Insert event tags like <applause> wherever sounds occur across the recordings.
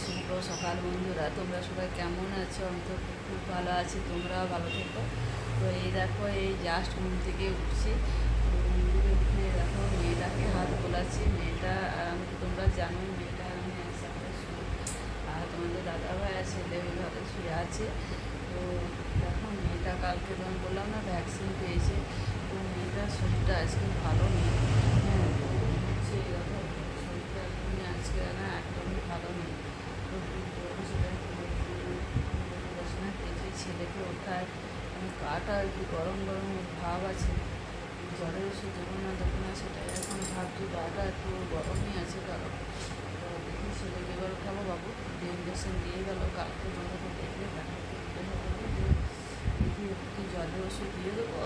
শুভ সকাল বন্ধুরা, তোমরা সবাই কেমন আছো? আমি তো খুব ভালো আছি, তোমরাও ভালো থেকো। তো এই দেখো, এই জাস্ট ঘুম থেকে উঠছি। উঠে দেখো, মেয়েটাকে হাত বোলাচ্ছি। মেয়েটা তোমরা জানো মেয়েটা আমি একসাথে শুই আর তোমাদের দাদাভাই আর ছেলে ওই ঘরে শুয়ে আছে। তো দেখো, মেয়েটা কালকে তোমার বললাম না ভ্যাকসিন পেয়েছে। তো মেয়েটার শরীরটা আজকে ভালো নেই। হ্যাঁ শরীরটা আজকে না, একদমই ভালো নেই। ছেলেকে ওঠায় গাটা আর গরম গরম ভাব আছে জ্বরের ওষুধ দেবো না দেবো না সেটাই এখন ভাবছি গাটা একটু গরমই আছে কারণ তো দেখি ছেলেকে এবার খাব বাবু ইঞ্জেকশন দিয়ে গেল কালকে মনে করে দেখলে দেখি কি জ্বরের ওষুধ দিয়ে দেবো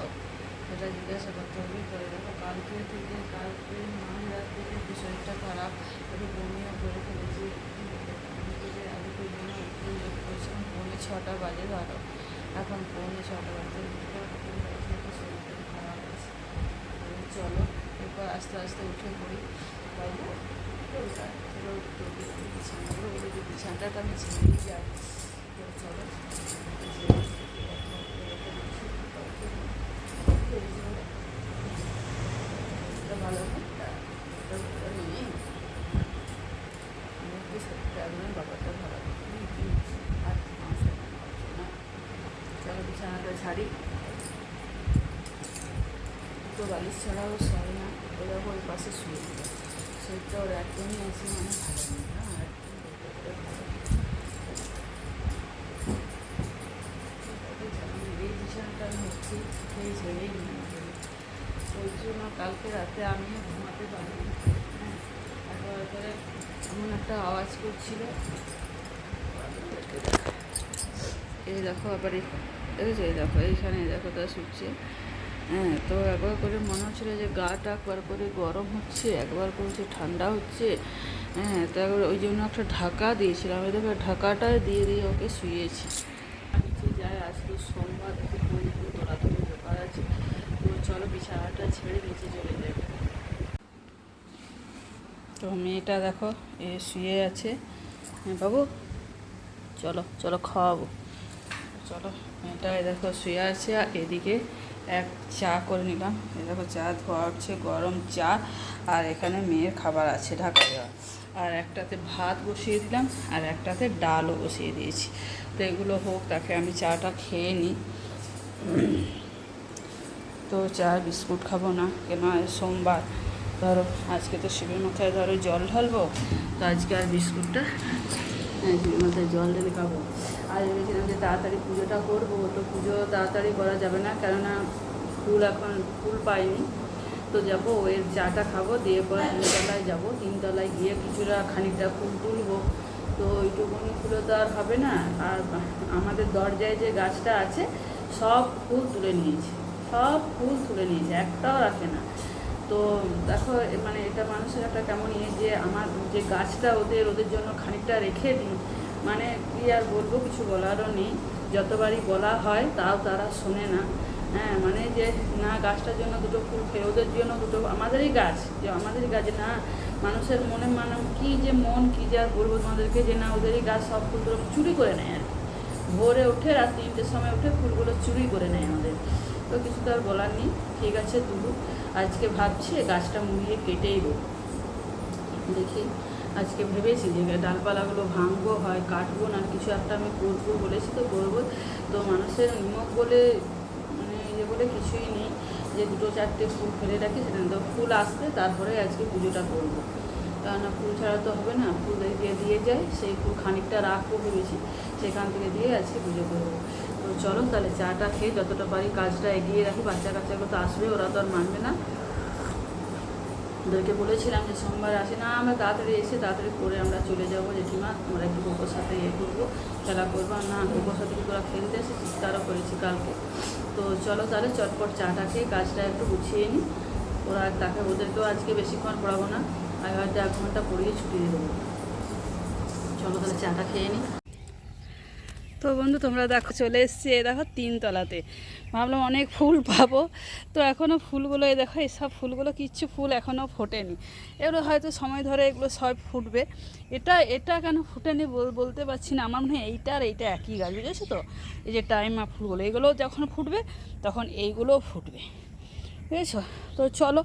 সেটা জিজ্ঞাসা করতে হবে তো দেখো কালকে থেকে কালকে মাঝ রাত থেকে শরীরটা খারাপ, একটু বমিও করে ফেলেছি আগে তো জন্য উঠে লেট করেছিলাম পৌনে ছটা বাজে, ধরো। এখন পৌনে ছটা বাজে। খারাপ চলো, এরপর আস্তে আস্তে উঠে পড়ি। চলো বিছানাগুলো বিছানাটা আমি ছেড়েই যাই তো চলো ভালো নেই একদম ব্যাপারটা ভালো আর চলো বিছানাটা ছাড়ি বালিশ ছাড়াও সয় না। ওরা ওই পাশে শুয়ে দিল শরীরটা ওর একদমই আছে মানে ভালো ওই জন্য কালকে রাতে আমিও ঘুমাতে পারিনি। হ্যাঁ একবার করে এমন একটা আওয়াজ করছিল। এই দেখো আবার এই দেখো, এইখানে দেখো, তা শুচ্ছে। হ্যাঁ তো একবার করে মনে হচ্ছিল যে গাটা একবার করে গরম হচ্ছে, একবার করে হচ্ছে ঠান্ডা হচ্ছে। হ্যাঁ তো একবার ওই জন্য একটা ঢাকা দিয়েছিলাম। ওই দেখো ঢাকাটা দিয়ে দিয়ে ওকে শুয়েছি। নিচে যায়, আজকে সোমবার বই তোলাতুলি ব্যাপার আছে। তো চলো, বিছানাটা ছেড়ে নিচে চলে যাবে তো মেয়েটা দেখো, এ শুয়ে আছে। হ্যাঁ বাবু, চলো চলো, খাওয়াবো। চলো, মেয়েটা দেখো, শুয়ে আছে, আর এদিকে এক চা করে নিলাম। দেখো চা ধোয়া হচ্ছে, গরম চা, আর এখানে মেয়ের খাবার আছে ঢাকা দেওয়া আর একটাতে ভাত বসিয়ে দিলাম, আর একটাতে ডালও বসিয়ে দিয়েছি। তো এগুলো হোক, তাকে আমি চাটা খেয়ে নিই। তো চা বিস্কুট খাব না, কেন সোমবার? ধরো, আজকে তো শিবের মাথায় ধরো জল ঢালবো, তো আজকে আর বিস্কুটটা শিবের মাথায় জল ঢেলে খাব। আর ভেবেছিলাম যে তাড়াতাড়ি পুজোটা করব, তো পুজো তাড়াতাড়ি করা যাবে না, কেননা ফুল এখন ফুল পাইনি। তো যাব ওই চাটা খাব, দিয়ে পরে তিনতলায় যাব। তিনতলায় গিয়ে কিছুটা খানিকটা ফুল তুলবো। তো ওইটুকুনি ফুলও তো আর হবে না। আর আমাদের দরজায় যে গাছটা আছে, সব ফুল তুলে নিয়েছে। সব ফুল তুলে নিয়েছে, একটাও রাখে না। তো দেখো মানে এটা মানুষের একটা কেমন ইয়ে যে আমার যে গাছটা ওদের ওদের জন্য খানিকটা রেখে দিই। মানে কি আর বলব, কিছু বলারও নেই। যতবারই বলা হয়, তাও তারা শোনে না। হ্যাঁ মানে যে না, গাছটার জন্য দুটো ফুল খেয়ে ওদের জন্য দুটো, আমাদেরই গাছ। যে আমাদেরই গাছ না, মানুষের মনে মানে কী যে মন, কী যে আর বলব তোমাদেরকে, যে না, ওদেরই গাছ সব ফুলগুলো চুরি করে নেয় আর ভোরে উঠে, রাত তিনটের সময় উঠে ফুলগুলো চুরি করে নেয় আমাদের। তো কিছু তো আর বলার নেই। ঠিক আছে দুটো আজকে ভাবছি গাছটা মুড়িয়ে কেটেই দেবো। দেখি। আজকে ভেবেছি যে ডালপালাগুলো ভাঙবো, হয় কাটবো, না কিছু একটা আমি করব বলেছি তো করব। তো মানুষের নিমক বলে মানে ইয়ে বলে কিছুই নেই যে দুটো চারটে ফুল ফেলে রাখি সেটা তো ফুল আসবে তারপরে আজকে পুজোটা করব। কেননা ফুল ছাড়া তো হবে না, ফুল দিয়ে দিয়ে যায়, সেই ফুল খানিকটা রাখব ভেবেছি, সেখান থেকে দিয়ে আজকে পুজো করব। তো চলো তাহলে চাটা খেয়ে যতটা পারি কাজটা এগিয়ে রাখি বাচ্চা কাচ্চাগুলো তো আসবে, ওরা তো আর মানবে না। ওদেরকে বলেছিলাম যে সোমবার আসে না, আমরা তাড়াতাড়ি এসে তাড়াতাড়ি করে আমরা চলে যাব জেঠিমা, আমরা একটু কোকোর সাথে ইয়ে করব, খেলা করব। না কোকোর সাথে কিন্তু ওরা খেলতে এসে চিৎকারও করেছি কালকে। তো চলো তাহলে চটপট চাটা খেয়ে কাজটা একটু গুছিয়ে নিই ওরা তাকে, ওদেরকেও আজকে বেশিক্ষণ পড়াবো না, আর হয়তো এক ঘণ্টা পড়িয়ে ছুটি দেবো। চলো তাহলে চাটা খেয়ে নিই তো বন্ধু, তোমরা দেখো, চলে এসছি এই দেখো তিনতলাতে। ভাবলাম অনেক ফুল পাবো। তো এখনও ফুলগুলো, এই দেখো এইসব ফুলগুলো কিচ্ছু ফুল এখনও ফোটেনি। এগুলো হয়তো সময় ধরে এগুলো সব ফুটবে। এটা এটা কেন ফুটেনি বল- বলতে পারছি না। আমার মনে হয় এইটা আর এইটা একই গাছ, বুঝেছ তো? এই যে টাইমা ফুলগুলো, এগুলো যখন ফুটবে, তখন এইগুলোও ফুটবে। বুঝেছ? তো চলো,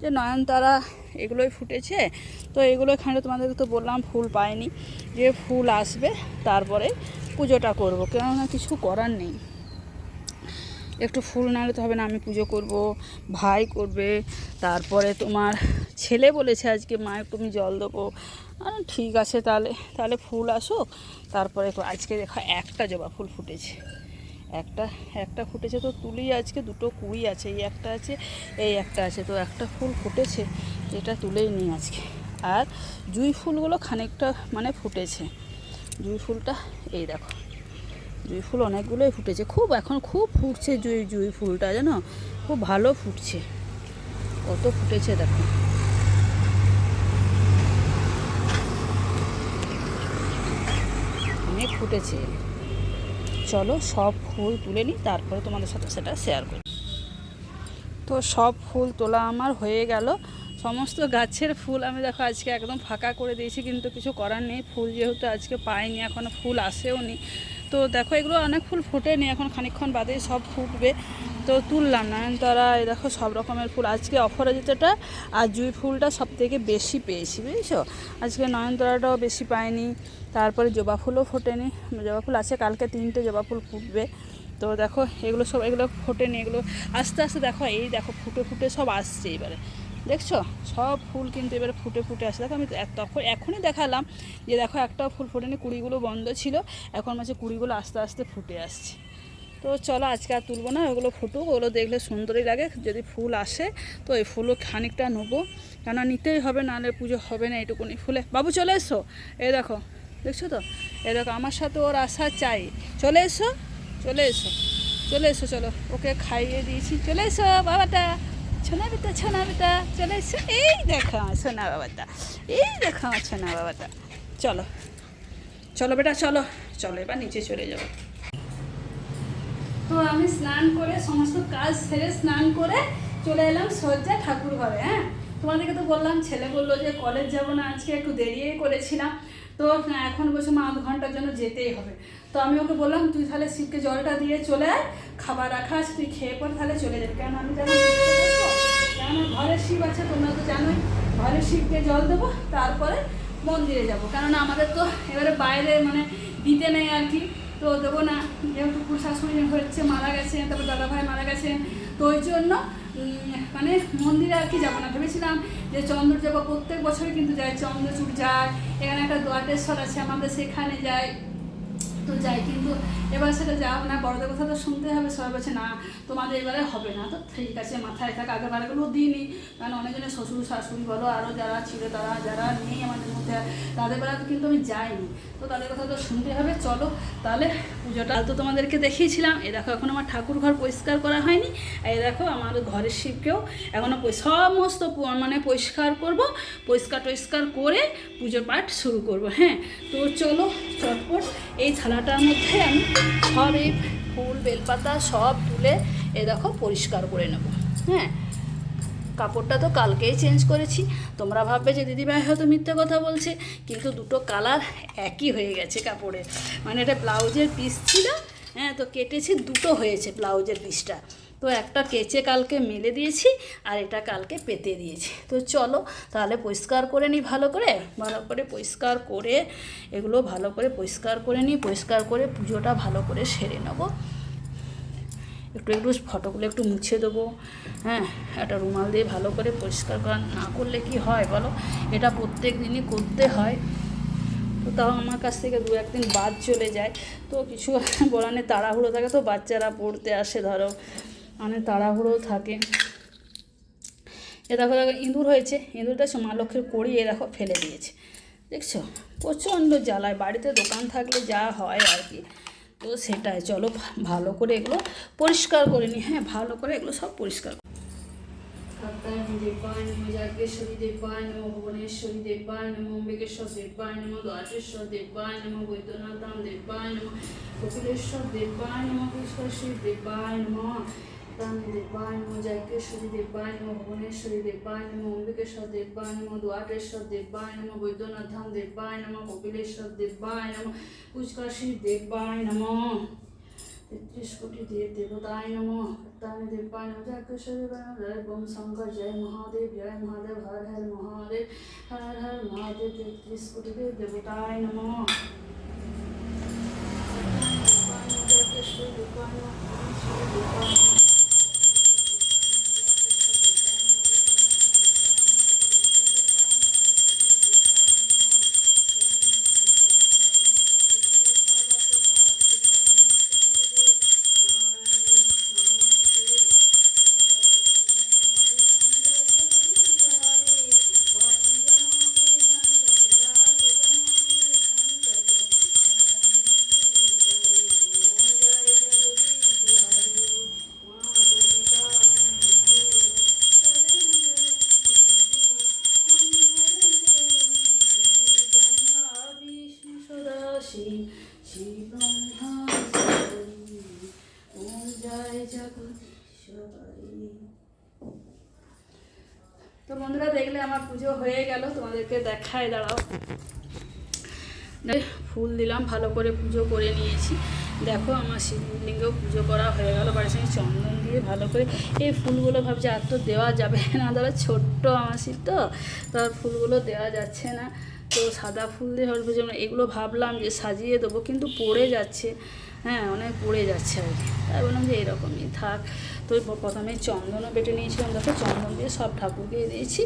যে নয়নতারা এগুলোই ফুটেছে। তো এগুলো এখানে তোমাদেরকে তো বললাম, ফুল পাইনি যে ফুল আসবে, তারপরে পুজোটা করব, কেননা কিছু করার নেই। একটু ফুল না হলে তো হবে না, আমি পুজো করব, ভাই করবে, তারপরে তোমার ছেলে বলেছে আজকে মা একটু আমি জল দেবো। আর ঠিক আছে তাহলে তাহলে ফুল আসুক, তারপরে আজকে দেখো একটা জবা ফুল ফুটেছে। একটা একটা ফুটেছে তো তুলি আজকে, দুটো কুড়ি আছে, এই একটা আছে, এই একটা আছে, তো একটা ফুল ফুটেছে, এটা তুলেই নিই আজকে। আর জুই ফুলগুলো খানিকটা মানে ফুটেছে। জুই ফুলটা, এই দেখো। জুই ফুল অনেকগুলোই ফুটেছে। খুব এখন খুব ফুটছে জুই জুই ফুলটা, জানো? খুব ভালো ফুটছে। কত ফুটেছে দেখো। অনেক ফুটেছে। চলো সব ফুল তুলে নিই, তারপরে তোমাদের সাথে সেটা শেয়ার করি। তো সব ফুল তোলা আমার হয়ে গেল। সমস্ত গাছের ফুল আমি দেখো আজকে একদম ফাঁকা করে দিয়েছি, কিন্তু কিছু করার নেই। ফুল যেহেতু আজকে পাইনি এখনও ফুল আসেও নি। তো দেখো, এগুলো অনেক ফুল ফোটেনি, এখন খানিকক্ষণ বাদেই সব ফুটবে। তো তুললাম, নয়নতারা, এই দেখো সব রকমের ফুল। আজকে অপরাজিতাটা আর জুই ফুলটা সব থেকে বেশি পেয়েছি, বুঝেছ? আজকে নয়নতারাটাও বেশি পাইনি, তারপরে জবা ফুলও ফোটেনি। জবা ফুল আছে, কালকে তিনটে জবা ফুল ফুটবে। তো দেখো, এগুলো সব, এগুলো ফোটেনি, এগুলো আস্তে আস্তে দেখো, এই দেখো, ফুটে ফুটে সব আসছে এবারে। দেখছ? সব ফুল কিন্তু এবারে ফুটে ফুটে আসছে দেখো আমি তখন, এখনই দেখালাম যে দেখো একটাও ফুল ফোটেনি, কুড়িগুলো বন্ধ ছিল। এখন মাঝে কুড়িগুলো আস্তে আস্তে ফুটে আসছে। তো চলো আজকে আর তুলবো না, ওগুলো ফুটুক, ওগুলো দেখলে সুন্দরই লাগে, যদি ফুল আসে তো এই ফুলও খানিকটা নেব। কেন নিতেই হবে, নাহলে পুজো হবে না এটুকুনি ফুলে। বাবু চলে এসো। এ দেখো, দেখছ তো? এই দেখো, আমার সাথে ওর আসা চাই। চলে এসো চলে এসো চলে এসো, চলো। ওকে খাইয়ে দিয়েছি। চলে এসো, বাবাটা। ছোনা বেটা ছোনা বেটা চলে এসো। এই দেখো আমার সোনা বাবাটা, এই দেখো আমার সোনা বাবাটা। চলো চলো বেটা, চলো চলো, এবার নিচে চলে যাব। তো আমি স্নান করে সমস্ত কাজ সেরে স্নান করে চলে এলাম সজ্জা ঠাকুর ঘরে হ্যাঁ? তোমাদেরকে তো বললাম, ছেলে বলল যে কলেজ যাব না, আজকে একটু দেরিয়েই করেছিলাম। তো এখন বসে মা আধ ঘণ্টার জন্য যেতেই হবে। তো আমি ওকে বললাম, তুই তাহলে শিবকে জলটা দিয়ে চলে আয়, খাবার রাখা তুই খেয়ে পর তাহলে চলে যাবি। কেন আমি যখন কেন ঘরের শিব আছে, তোমরা তো জানোই। ঘরের শিবকে জল দেবো, তারপরে মন্দিরে যাব। কেননা আমাদের তো এবারে বাইরে মানে দিতে নেই আর কি, তো দেবো না। যেহেতু শাশুড়ি হচ্ছে মারা গেছে, তারপর দাদা ভাই মারা গেছে, তো ওই জন্য মানে মন্দিরে আর কি যাব না। ভেবেছিলাম যে চন্দ্র যাব প্রত্যেক বছরই, কিন্তু যায় চন্দ্রচূড় যায়, এখানে একটা দোয়াটেশ্বর আছে, আমাদের সেখানে যায় তো যাই, কিন্তু এবার সেটা যাও না, বড়দের কথা তো শুনতে হবে। সবাই বলছে, না, তোমাদের এবারে হবে না। তো ঠিক আছে, মাথায় থাক বারগুলো দিইনি কারণ অনেকজনের শ্বশুর, শাশুড়ি বলো আরও যারা ছিল, তারা, যারা নেই আমাদের মধ্যে, তাদের বেলা তো কিন্তু আমি যাইনি। তো তাদের কথা তো শুনতে হবে, চলো। তাহলে পুজোটা তো তোমাদেরকে দেখিয়েছিলাম। এ দেখো, এখন আমার ঠাকুর ঘর পরিষ্কার করা হয়নি। এই দেখো, আমার ঘরের শিবকেও এখনও সমস্ত মানে পরিষ্কার করব, পরিষ্কার টরিষ্কার করে পুজো পাঠ শুরু করব হ্যাঁ? তো চলো, চটপট, এই থালাটার মধ্যে আমি সব এই ফুল, বেলপাতা সব তুলে এ দেখো পরিষ্কার করে নেব। হ্যাঁ কাপড়টা তো কালকেই চেঞ্জ করেছি। তোমরা ভাববে যে দিদিভাই হয়তো মিথ্যে কথা বলছে, কিন্তু দুটো কালার একই হয়ে গেছে কাপড়ের মানে এটা ব্লাউজের পিস ছিল হ্যাঁ তো কেটেছি দুটো হয়েছে ব্লাউজের পিসটা তো একটা কেচে কালকে মেলে দিয়েছি আর এটা কালকে পেতে দিয়েছি। তো চলো তাহলে পরিষ্কার করে নিই ভালো করে ভালো করে পরিষ্কার করে এগুলো ভালো করে পরিষ্কার করে নিই, পরিষ্কার করে পুজোটা ভালো করে সেরে নেব। একটু একটু ফটোগুলো একটু মুছে দেবো। হ্যাঁ একটা রুমাল দিয়ে ভালো করে পরিষ্কার করা না করলে কি হয় বলো? এটা প্রত্যেক দিনই করতে হয়। তো তাও আমার কাছ থেকে দু একদিন বাদ চলে যায়। তো কিছু বলার নেই, তাড়াহুড়ো থাকে তো বাচ্চারা পড়তে আসে ধরো। মানে তাড়াহুড়ো থাকে। এ দেখো দেখো, ইঁদুর হয়েছে। ইঁদুরটা সে মা লক্ষ্মীর কড়ি এ দেখো ফেলে দিয়েছে। দেখছ? প্রচণ্ড জ্বালায়। বাড়িতে দোকান থাকলে যা হয় আর কি। তো সেটাই। চলো, ভালো করে এগুলো পরিষ্কার করে নি হ্যাঁ ভালো করে এগুলো সব পরিষ্কার নমো দ্বারেশ্বর দেবায় নমো বৈদ্যনাথাম দেবায় নমো কপিলেশ্বর দেবায় নমো পুষ্করশী দেবায় নমো তামি দেবায় নমো যাজ্ঞেশ্বরী দেবায় নমো ভুবনেশ্বরী দেবায় নমো অম্বিকেশ্বর দেবায় নমো দ্বারেশ্বর দেবায় নমো বৈদ্যনাথাম দেবায় নমো কপিলেশ্বর দেবায় নমো পুষ্করশী দেবায় নমো তেত্রিশ কোটি দেব দেবতায় নম তামি দেবায় নম যাজ্ঞেশ্বরী জয় বোম শঙ্কর, জয় মহাদেব জয় মহাদেব, হর হর মহাদেব, হর হর মহাদেব, তেত্রিশ কোটি দেব দেবতায় নম। যাজ্ঞেশ্বরী দেবায় হয়ে গেল, তোমাদেরকে দেখায়, দাঁড়াও। ফুল দিলাম, ভালো করে পুজো করে নিয়েছি। দেখো, আমার শিবলিঙ্গেও পুজো করা হয়ে গেল, বাড়ির সঙ্গে চন্দন দিয়ে ভালো করে। এই ফুলগুলো ভাবছি, আর তো দেওয়া যাবে না, ধরো ছোট্ট আমার শিব তো তার ফুলগুলো দেওয়া যাচ্ছে না। তো সাদা ফুল দিয়ে হলুদ যেমন এগুলো ভাবলাম যে সাজিয়ে দেবো, কিন্তু পড়ে যাচ্ছে। হ্যাঁ অনেক পড়ে যাচ্ছে আর কি। তাই বললাম যে এরকমই থাক। তো প্রথমে চন্দনও বেটে নিয়েছিলাম। দেখো, চন্দন দিয়ে সব ঠাকুরকে দিয়েছি।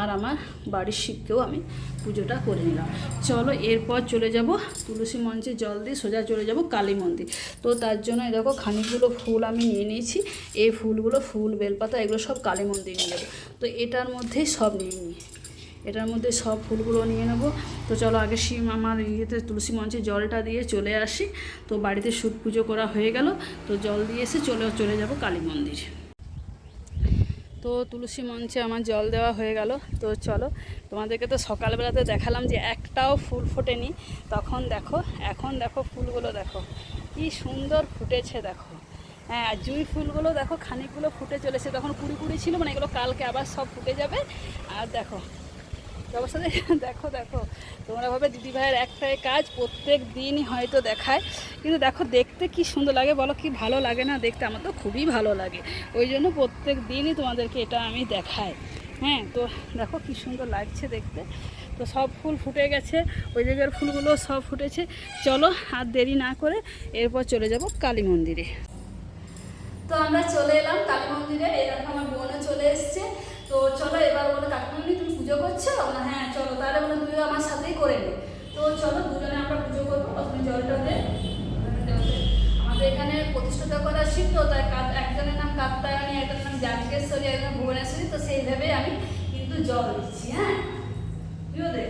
আর আমার বাড়ির শিবকেও আমি পুজোটা করে নিলাম। চলো, এরপর চলে যাব তুলসী মঞ্চে জল দিয়ে সোজা চলে যাব কালী মন্দির। তো তার জন্য দেখো, খানিকগুলো ফুল আমি নিয়ে নিয়েছি। এই ফুলগুলো ফুল, বেলপাতা, এগুলো সব কালী মন্দির নিয়ে যাব। তো এটার মধ্যেই সব নিয়ে নিই। এটার মধ্যে সব ফুলগুলো নিয়ে নেব। তো চলো আগে শিব আমার ইয়েতে, তুলসী মঞ্চে জলটা দিয়ে চলে আসি। তো বাড়িতে সুদ পুজো করা হয়ে গেল। তো জল দিয়ে এসে চলে চলে যাব কালী মন্দির। তো তুলসী মঞ্চে আমার জল দেওয়া হয়ে গেল। তো চলো, তোমাদেরকে তো সকালবেলাতে দেখালাম যে একটাও ফুল ফোটেনি। তখন দেখো, এখন দেখো ফুলগুলো দেখো। কি সুন্দর ফুটেছে দেখো। হ্যাঁ জুঁই ফুলগুলো দেখো, খানিকগুলো ফুটে চলেছে। তখন কুড়ি কুড়ি ছিল মানে এগুলো কালকে আবার সব ফুটে যাবে। আর দেখো কি অবস্থা <laughs> দেখো দেখো। তোমরা ভাবে দিদিভাইয়ের একটাই কাজ, প্রত্যেক দিনই হয়তো দেখায়। কিন্তু দেখো, দেখতে কি সুন্দর লাগে বলো? কি ভালো লাগে না দেখতে? আমার তো খুবই ভালো লাগে। ওই জন্য প্রত্যেক দিনই তোমাদেরকে এটা আমি দেখাই। হ্যাঁ তো দেখো কি সুন্দর লাগছে দেখতে। তো সব ফুল ফুটে গেছে। ওই জায়গার ফুলগুলো সব ফুটেছে। চলো, আর দেরি না করে এরপর চলে যাব কালী মন্দিরে। তো আমরা চলে এলাম কালী মন্দিরে। এই আমার বোনও চলে এসছে। তো চলো এবার বলো কাকিমণি তুমি পুজো করছ? না হ্যাঁ চলো, তাহলে বলো তুইও আমার সাথেই করে নে। তো চলো, দুজনে আমরা পুজো করব। প্রথমে জলটা দে আমাদের এখানে প্রতিষ্ঠাতা করা তো তাই একজনের নাম কাত্তায়নী একজনের নাম জাগেশ্বরী একজন ভুবনেশ্বরী, তো সেইভাবে আমি কিন্তু জল দিচ্ছি হ্যাঁ? তুইও দে।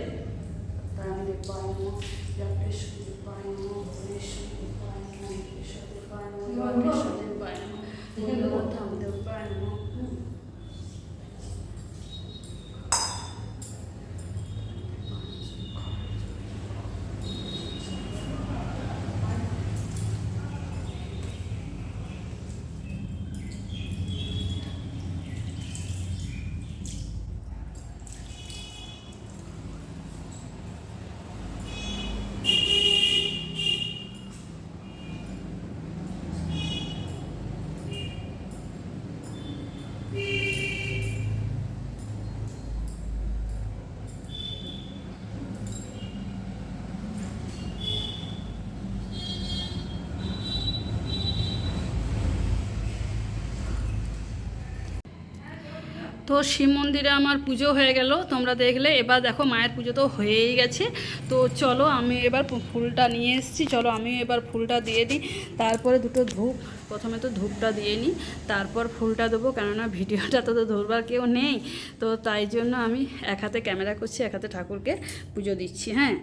তো শিব মন্দিরে আমার পুজো হয়ে গেল। তোমরা দেখলে, এবার দেখো মায়ের পুজো তো হয়েই গেছে। তো চলো, আমি এবার ফুলটা নিয়ে এসেছি। চলো আমি এবার ফুলটা দিয়ে দিই। তারপরে দুটো ধূপ, প্রথমে তো ধূপটা দিয়ে নিই। তারপর ফুলটা দেবো, কেননা ভিডিওটা তো তো ধরবার কেউ নেই। তো তাই জন্য আমি এক হাতে ক্যামেরা করছি, এক হাতে ঠাকুরকে পুজো দিচ্ছি হ্যাঁ?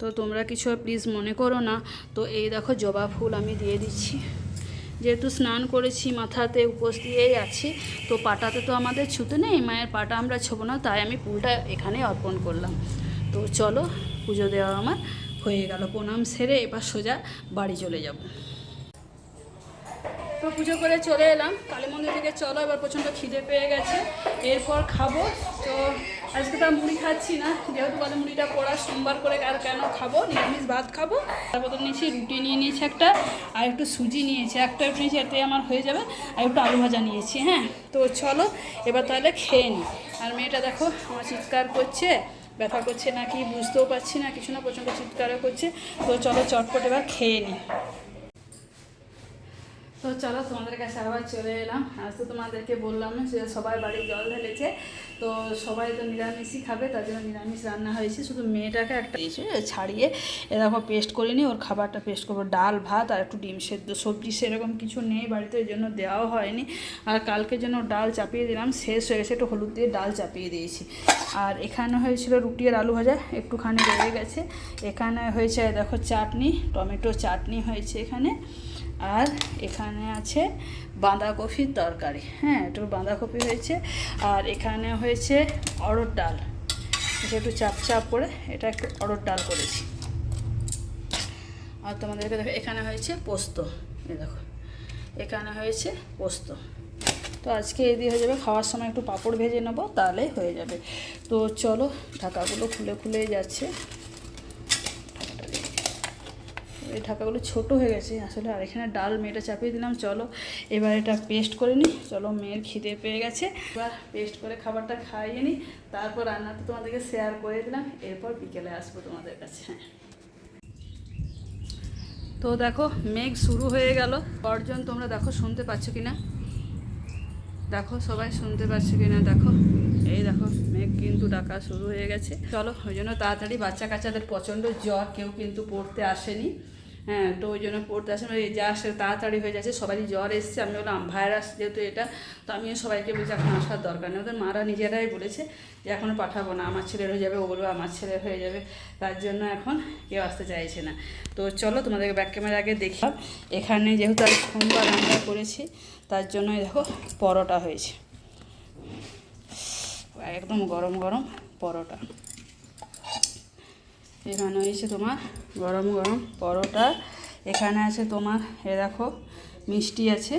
তো তোমরা কিছু প্লিজ মনে করো না। তো এই দেখো জবা ফুল আমি দিয়ে দিচ্ছি। যেহেতু স্নান করেছি, মাথাতে উপোস দিয়েই আছি, তো পাটাতে তো আমাদের ছুতে নেই, মায়ের পাটা আমরা ছোবো না, তাই আমি ফুলটা এখানে অর্পণ করলাম। তো চলো, পুজো দেওয়া আমার হয়ে গেল, প্রণাম সেরে এবার সোজা বাড়ি চলে যাব। তো পুজো করে চলে এলাম। কালী মন্দির থেকে চলো, এবার প্রচণ্ড খিদে পেয়ে গেছে। এরপর খাব। তো আজকে তো আর মুড়ি খাচ্ছি না। যেহেতু কালী মুড়িটা পড়া সোমবার করে আর কেন খাব? নিরামিষ ভাত খাব। তারপর তো নিয়েছি, রুটি নিয়ে নিয়েছি একটা, আর একটু সুজি নিয়েছি। একটা একটু নিয়েছি এতে আমার হয়ে যাবে, আর একটু আলু ভাজা নিয়েছি হ্যাঁ? তো চলো, এবার তাহলে খেয়ে নিই আর মেয়েটা দেখো, আমার চিৎকার করছে, ব্যথা করছে নাকি, বুঝতেও পারছি না, কিছু না, প্রচণ্ড চিৎকারও করছে। তো চলো, চটপট এবার খেয়ে নিই তো চলো তোমাদের কাছে আবার চলে এলাম। আজ তো তোমাদেরকে বললাম না যে সবাই বাড়ি জল ঢেলেছে। তো সবাই তো নিরামিষই খাবে, তার জন্য নিরামিষ রান্না হয়েছে। শুধু মেয়েটাকে একটা দিয়েছে ছাড়িয়ে এরকম পেস্ট করিনি, ওর খাবারটা পেস্ট করব। ডাল, ভাত আর একটু ডিম সেদ্ধ। সবজি সেরকম কিছু নেই বাড়িতে ওই জন্য দেওয়াও হয়নি। আর কালকে জন্য ডাল চাপিয়ে দিলাম, শেষ হয়ে গেছে, একটু হলুদ দিয়ে ডাল চাপিয়ে দিয়েছি। আর এখানে হয়েছিল রুটি আর আলু ভাজা, একটুখানি রয়ে গেছে। এখানে হয়েছে, দেখো চাটনি, টমেটো চাটনি হয়েছে এখানে। আর এখানে আছে বাঁধাকপির তরকারি। হ্যাঁ একটু বাঁধাকপি হয়েছে। আর এখানে হয়েছে অড়র ডাল। এটা একটু চাপ চাপ করে এটা একটু অড়র ডাল করেছি। আর তোমাদেরকে দেখো, এখানে হয়েছে পোস্ত। দেখো, এখানে হয়েছে পোস্ত। তো আজকে এই দিয়ে হয়ে যাবে, খাওয়ার সময় একটু পাঁপড় ভেজে নেব তাহলে হয়ে যাবে। তো চলো, ঢাকাগুলো খুলে খুলে যাচ্ছে। এই ঢাকাগুলো ছোট হয়ে গেছে। আসলে আর এখানে ডাল মেয়েটা চাপিয়ে দিলাম, চলো এবার এটা পেস্ট করে নিই চলো মেয়ের খিদে পেয়ে গেছে। এবার পেস্ট করে খাবারটা খাইয়ে নিই তারপর রান্নাটা তোমাদেরকে শেয়ার করে দিলাম। এরপর বিকেলে আসব তোমাদের কাছে। হ্যাঁ তো দেখো, মেঘ শুরু হয়ে গেল। অর্জন তোমরা দেখো, শুনতে পাচ্ছ কি না দেখো, সবাই শুনতে পাচ্ছ কি না দেখো, এই দেখো, মেঘ কিন্তু ডাকা শুরু হয়ে গেছে। চলো, ওই জন্য তাড়াতাড়ি বাচ্চা কাচ্চাদের প্রচণ্ড জ্বর, কেউ কিন্তু পড়তে আসেনি। হ্যাঁ তো ওই জন্য পড়তে আসে যা আসে তাড়াতাড়ি হয়ে যাচ্ছে, সবারই জ্বর এসছে। আমি বললাম, ভাইরাস যেহেতু এটা, তো আমিও সবাইকে বলছি, এখন আসার দরকার নেই। ওদের মারা নিজেরাই বলেছে যে এখনও পাঠাবো না, আমার ছেলের হয়ে যাবে, ও বলব, আমার ছেলের হয়ে যাবে। তার জন্য এখন কেউ আসতে চাইছে না। তো চলো, তোমাদেরকে ব্যাক ক্যামেরা আগে দেখি। এখানে যেহেতু আমি সোমবার আমরা করেছি, তার জন্যই দেখো, পরোটা হয়েছে। একদম গরম গরম পরোটা। এখানে হয়েছে তোমার গরম গরম পরোটা, এখানে আছে তোমার, এ দেখো, মিষ্টি আছে,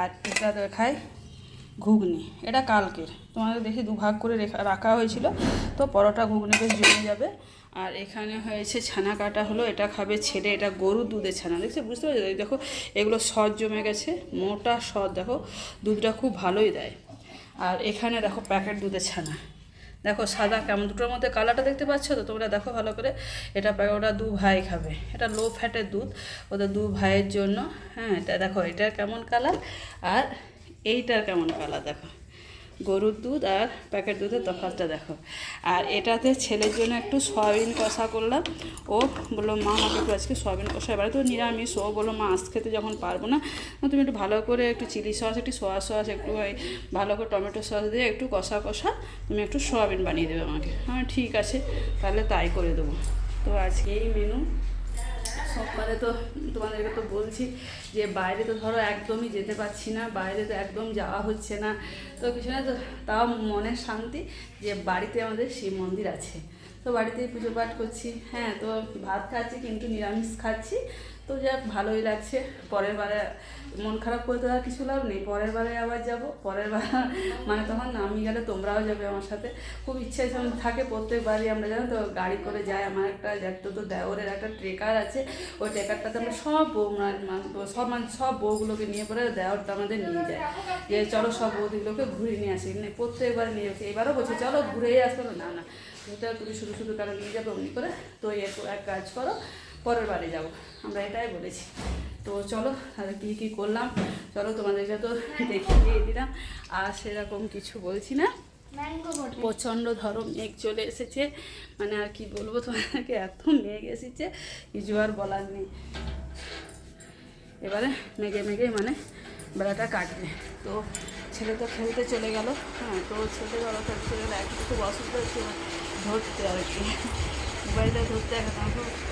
আর এটা দেখায় ঘুগনি, এটা কালকের। তোমাদের দেখি দুভাগ করে রেখা হয়েছিল, তো পরোটা ঘুগনি বেশ জমে যাবে। আর এখানে হয়েছে ছানা কাটা হলো, এটা খাবে ছেলে, এটা গরুর দুধের ছানা, দেখছ, বুঝতে পারছ? দেখো, এগুলো সদ জমে গেছে, মোটা সদ দেখো, দুধটা খুব ভালোই দেয়। আর এখানে দেখো প্যাকেট দুধের ছানা। দেখো সাদা কেমন? দুটোর মধ্যে কালারটা দেখতে পাচ্ছ তো? তোমরা দেখো ভালো করে। এটা প্যাকেট ওটা দু ভাই খাবে। এটা লো ফ্যাটের দুধ। ওদের দু ভাইয়ের জন্য হ্যাঁ এটা দেখো, এটার কেমন কালার আর এইটার কেমন কালার দেখো। গরুর দুধ আর প্যাকেট দুধের তফাতটা দেখো। আর এটাতে ছেলের জন্য একটু সয়াবিন কষা করলাম। ও বলল, মা, আমাকে একটু আজকে সয়াবিন কষা। এবারে তো নিরামিষ। ও বলল, মা, আজ খেতে যখন পারব না তুমি একটু ভালো করে একটু চিলি সস, একটু সোয়া সস, একটু ভালো করে টমেটো সস দিয়ে একটু কষা কষা তুমি একটু সয়াবিন বানিয়ে দেবে আমাকে। হ্যাঁ ঠিক আছে, তাহলে তাই করে দেবো। তো আজকে এই মেনু সোমবারে তো তোমাদেরকে তো বলছি যে বাইরে তো ধরো একদমই যেতে পারছি না, বাইরে তো একদম যাওয়া হচ্ছে না। তো কিছু না তো তাও মনের শান্তি যে বাড়িতে আমাদের শিব মন্দির আছে। তো বাড়িতেই পুজো পাঠ করছি। হ্যাঁ তো ভাত খাচ্ছি, কিন্তু নিরামিষ খাচ্ছি। তো যাক, ভালোই লাগছে। পরের বারে মন খারাপ করে তো আর কিছু লাভ নেই। পরের বারে আবার যাব। পরের বার <laughs> মানে তখন আমি গেলে তোমরাও যাবে আমার সাথে। খুব ইচ্ছে যখন থাকে প্রত্যেকবারই আমরা জানো তো, গাড়ি করে যাই। আমার একটা দেখতো তো দেওরের একটা ট্রেকার আছে। ওই ট্রেকারটাতে আমরা সব বউ মানে সব মানে সব বউগুলোকে নিয়ে পরে দেওরটা আমাদের নিয়ে যায়। যে চলো সব বৌদিগুলোকে ঘুরে নিয়ে আসি। মানে প্রত্যেকবার নিয়ে যাচ্ছে। এবারও বলছি, চলো ঘুরেই আসব। না না। তুমি শুধু শুধু কেন নিয়ে যাবে, অমনি করে। তো এক কাজ করো। পরের বারে যাব। আমরা এটাই বলেছি। তো চলো তাহলে কী কী করলাম? চলো তোমাদেরকে তো দেখিয়ে দিলাম। আর সেরকম কিছু বলছি না। প্রচণ্ড ধরো মেঘ চলে এসেছে। মানে আর কি বলব তোমাদেরকে এত মেঘ এসেছে কিছু আর বলার নেই। এবারে মেঘে মেঘে মানে বেলাটা কাটবে। তো ছেলে তো খেলতে চলে গেল। হ্যাঁ তো ছেলে ধরো খেলতে গেলে একটু খুব অসুবিধা হচ্ছে ধরতে আর কি। মোবাইলে ধরতে এখন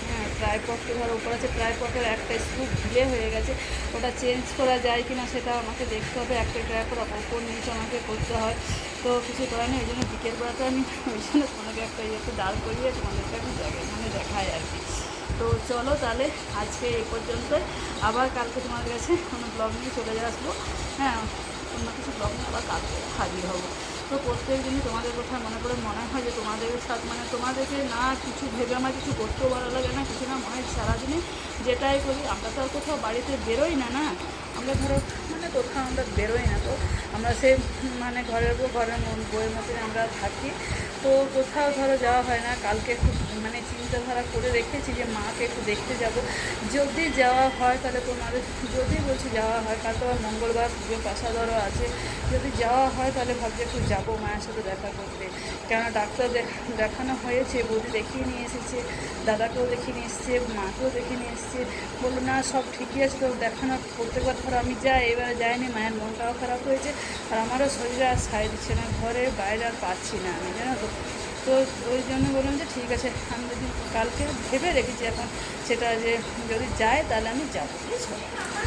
হ্যাঁ ট্রাইপডকে ধরো, উপর আছে ট্রাইপডের একটা স্ক্রু ঢিলে হয়ে গেছে। ওটা চেঞ্জ করা যায় কি না সেটা আমাকে দেখতে হবে, একটা ট্রাইপড ওপর নিচে আমাকে করতে হয়। তো কিছু করার নেই <laughs> ওই জন্য বিকেলবেলাতে আমি ওই জন্য তোমাকে একটা ইয়েতে দাঁড় করিয়ে তোমাদেরকে আমি মানে দেখাই আর কি। তো চলো তাহলে আজকে এই পর্যন্ত আবার কালকে তোমাদের কাছে কোনো ব্লগ নিয়ে চলে আসব। হ্যাঁ অন্য কিছু ব্লগ নিয়ে আবার কালকে হাজির হব। তো প্রত্যেক দিনই তোমাদের কথা মনে করে মনে হয় যে তোমাদের সাথে মানে তোমাদেরকে না কিছু ভেবে আমার কিছু করতেও ভালো লাগে না, কিছু না মনে হয় সারাদিনে যেটাই করি, আমরা তো আর কোথাও বাড়িতে বেরোই না না? আমরা ধরো মানে কোথাও আমরা বেরোই না তো। আমরা সে মানে ঘরের উপর ঘরের বইয়ের মতন আমরা থাকি। তো কোথাও ধরো যাওয়া হয় না, কালকে একটু মানে চিন্তাধারা করে রেখেছি যে মাকে একটু দেখতে যাব। যদি যাওয়া হয় তাহলে তোমাদের, যদি বলছি যাওয়া হয় কাল তো মঙ্গলবার পুজো পাশাদরও আছে। যদি যাওয়া হয়, তাহলে ভাবছি একটু যাব, মায়ের সাথে দেখা করতে। কেননা ডাক্তার দেখ- দেখানো হয়েছে, বৌদি দেখিয়ে নিয়ে এসেছে, দাদাকেও দেখিয়ে নিয়ে এসেছে, মাকেও দেখিয়ে নিয়ে এসেছে। বলল, না, সব ঠিকই আছে তো দেখানো প্রত্যেকবার ধরো আমি যাই, এবারে যাইনি, মায়ের মনটাও খারাপ হয়েছে, আর আমারও শরীরে আর সায় দিচ্ছে না, ঘরে বাইরে আর পাচ্ছি না আমি, জানো তো। তো ওই জন্য বললাম যে, ঠিক আছে, আমি যদি কালকে ভেবে রেখেছি এখন সেটা যে যদি যায়, তাহলে আমি যাব, বুঝছ?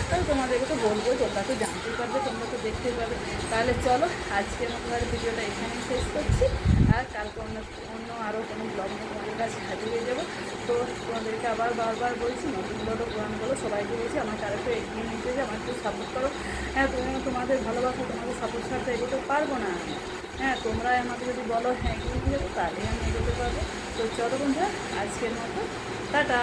তাহলে তোমাদেরকে তো বলব তোমরা তো জানতেই পারবে, তোমরা তো দেখতেই পাবে। তাহলে চলো, আজকে আর ভিডিওটা এখানেই শেষ করছি। আর কালকে অন্য অন্য আরও কোনো ব্লগ নিয়ে তোমাদের কাছে হাজির হয়ে যাব। তো তোমাদেরকে আবার বারবার বলছি, নতুন নতুনগুলো পুরানগুলো সবাইকে বলছি আর একটু এগিয়ে নিতে যে আমার একটু সাপোর্ট করো। হ্যাঁ তুমি তোমাদের ভালোবাসা, তোমাদের সাপোর্ট ছাড়তে এগোতে পারব না আমি। হ্যাঁ তোমরা আমাকে যদি বলো হ্যাঁ এগিয়ে দিয়ে যাব তাহলে আমি এগোতে পারব। তো চলো বন্ধুরা, আজকের মতো, টাটা।